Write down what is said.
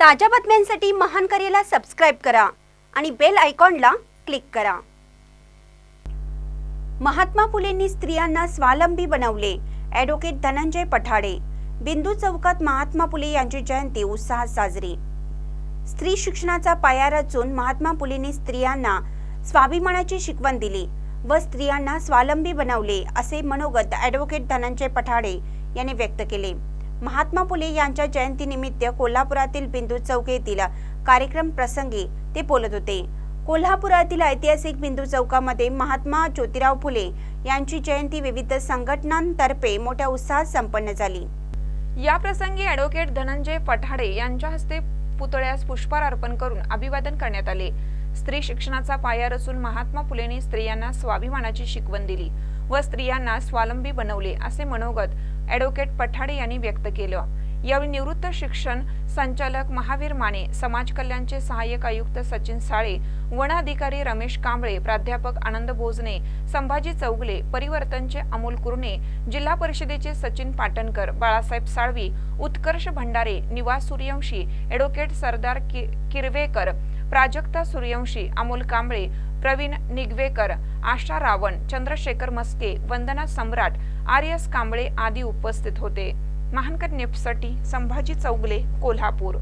ताज्या बातम्यांसाठी महान करेला सबस्क्राईब करा आणि बेल आयकॉनला क्लिक करा. महात्मा फुलेंनी स्त्रियांना स्वावलंबी बनवले. ॲडव्होकेट धनंजय पठाडे. बिंदू चौकात महात्मा फुले यांची जयंती उत्साहात साजरी. स्त्री शिक्षणाचा पाया रचून महात्मा फुलेंनी स्त्रियांना स्वाभिमानाची शिकवण दिली व स्त्रियांना स्वावलंबी बनवले असे मनोगत ॲडव्होकेट धनंजय पठाडे यांनी व्यक्त केले. महात्मा फुले यांच्या जयंतीनिमित्त कोल्हापुरातील बिंदू चौक येथील कार्यक्रम प्रसंगी ते बोलत होते. कोल्हापुरातील ऐतिहासिक बिंदू चौकामध्ये महात्मा ज्योतिराव फुले यांची जयंती विविध संघटनांतर्फे मोठ्या उत्साहात संपन्न झाली. या प्रसंगी ॲडव्होकेट धनंजय पठाडे यांच्या हस्ते पुतळ्यास पुष्पहार अर्पण करून अभिवादन करण्यात आले. स्त्री शिक्षणाचा पाया रचून महात्मा फुलेंनी स्त्रियांना स्वाभिमानाची शिकवण दिली व स्त्रियांना स्वावलंबी बनवले असे मनोगत ॲडव्होकेट पठाडे यांनी व्यक्त केलं. यावेळी निवृत्त शिक्षण संचालक महावीर माने समाज कल्याणचे सहाय्यक आयुक्त सचिन साळे वन अधिकारी रमेश कांबळे प्राध्यापक आनंद भोजने संभाजी चौगले परिवर्तनचे अमोल कुरणे जिल्हा परिषदेचे सचिन पाटणकर बाळासाहेब साळवी उत्कर्ष भंडारे निवास सूर्यवंशी ॲडव्होकेट सरदार कि किरवेकर प्राजक्ता सूर्यवंशी अमोल कांबळे प्रवीण निगवेकर आशा रावण चंद्रशेखर मस्के वंदना सम्राट आर एस कांबळे आदी उपस्थित होते. महानकर नेपसाठी संभाजी चौगले कोल्हापूर.